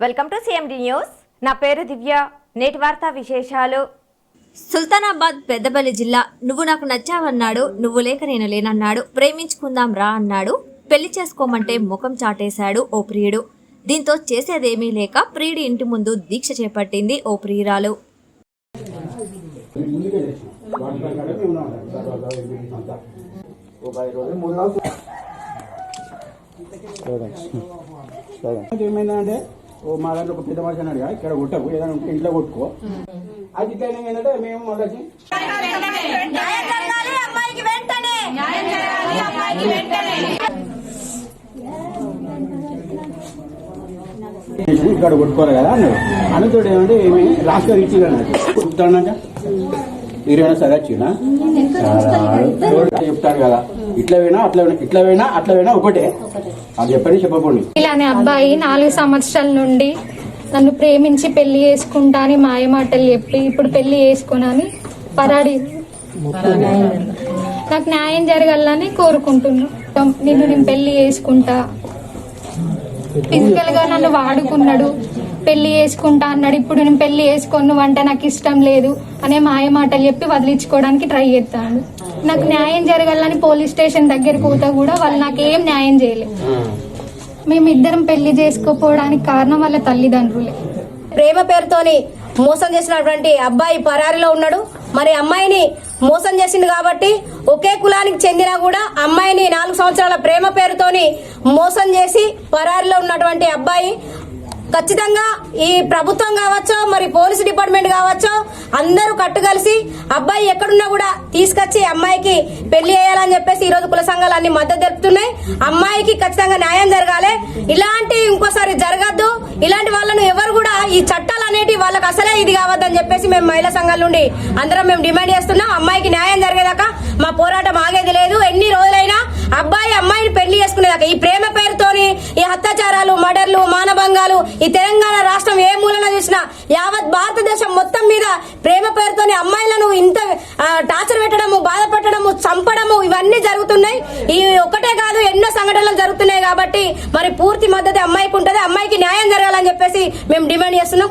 Welcome to CMD news నా పేరు దివ్య. నేటి వార్తా విశేషాలు. సుల్తానాబాద్ పెద్దపల్లి జిల్లా నువ్వు నాకు నచ్చావన్నాడు నువ్వు లేక నేను లేనన్నాడు ప్రేమించుకుందాం రా అన్నాడు పెళ్ళి చేసుకోమంటే ముఖం చాటేశాడు ఓ ప్రియుడు. దీంతో చేసేదేమీ లేక ప్రియుడి ఇంటి ముందు దీక్ష చేపట్టింది ఓ ప్రియురాలు. ప్రకారం ఓ మా దాంట్లో ఒక పెద్ద మనిషి అన్నాడు ఇక్కడ కొట్టకు ఏదైనా ఉంటే ఇంట్లో కొట్టుకో. అది కారణం ఏంటంటే మేము మళ్ళీ ఇక్కడ కొట్టుకోవాలి కదా అన్నాడు. అన్నతో ఏమంటే ఏమి లాస్ట్ ఇచ్చి కొట్టుతాడన్నాక ఇరవై సరే వచ్చినా చెప్తాడు కదా. ఇట్లా పోయినా అట్లా ఇట్లా పోయినా అట్లా పోయినా ఒకటే. అది చెప్పని చెప్పకండి ఇలానే అబ్బాయి నాలుగు సంవత్సరాల నుండి నన్ను ప్రేమించి పెళ్ళి చేసుకుంటా అని మాయమాటలు చెప్పి ఇప్పుడు పెళ్ళి చేసుకున్నాని పరాడి. నాకు న్యాయం జరగాలని కోరుకుంటున్నా. నిన్ను నేను పెళ్ళి చేసుకుంటా. ఫిజికల్గా నన్ను వాడుకున్నాడు. పెళ్ళి చేసుకుంటా అన్నాడు. ఇప్పుడు నేను పెళ్ళి చేసుకోను వంట అంటే నాకు ఇష్టం లేదు అనే మాయ మాటలు చెప్పి వదిలించుకోవడానికి ట్రై చేస్తాడు. నాకు న్యాయం జరగాలని పోలీస్ స్టేషన్ దగ్గర పోతా కూడా వాళ్ళు నాకు ఏం న్యాయం చేయలేదు మేమిద్దరం పెళ్ళి చేసుకోపోవడానికి కారణం వాళ్ళ తల్లిదండ్రులే. ప్రేమ పేరుతోని మోసం చేసినటువంటి అబ్బాయి పరారిలో ఉన్నాడు. మరి అమ్మాయిని మోసం చేసింది కాబట్టి ఒకే కులానికి చెందినా కూడా అమ్మాయిని నాలుగు సంవత్సరాల ప్రేమ పేరుతోని మోసం చేసి పరారిలో ఉన్నటువంటి అబ్బాయి ఖచ్చితంగా ఈ ప్రభుత్వం కావచ్చో మరి పోలీస్ డిపార్ట్మెంట్ కావచ్చో అందరూ కట్టుకలిసి అబ్బాయి ఎక్కడున్నా కూడా తీసుకొచ్చి అమ్మాయికి పెళ్ళి చేయాలని చెప్పేసి ఈ రోజు కుల సంఘాలు అన్ని మద్దతు తెలుపుతున్నాయి. అమ్మాయికి ఖచ్చితంగా న్యాయం జరగాలి. ఇలాంటి ఇంకోసారి జరగద్దు. ఇలాంటి వాళ్ళను ఎవరు కూడా ఈ చట్టాలు అనేటి వాళ్ళకి అసలే ఇది కావద్దని చెప్పేసి మేము మహిళా సంఘాల నుండి అందరం మేము డిమాండ్ చేస్తున్నాం. అమ్మాయికి న్యాయం జరిగేదాకా మా పోరాటం ఆగేది లేదు. ఎన్ని రోజులైనా అబ్బాయి అమ్మాయిని పెళ్ళి చేసుకునేదాకా ఈ ప్రేమ పేరుతోని ఈ అత్యాచారాలు మర్డర్లు మానభంగాలు ఈ తెలంగాణ రాష్ట్రం ఏ మూలన చూసినా యావత్ భారతదేశం మొత్తం మీద ప్రేమ పేరుతోని అమ్మాయిలను ఇంత టార్చర్ పెట్టడము బాధ పెట్టడము చంపడము ఇవన్నీ జరుగుతున్నాయి. ఇవి ఒకటే కాదు ఎన్నో సంఘటనలు జరుగుతున్నాయి కాబట్టి మరి పూర్తి మద్దతు అమ్మాయికి ఉంటుంది. అమ్మాయికి న్యాయం జరగాలని చెప్పేసి మేము డిమాండ్ చేస్తున్నాం.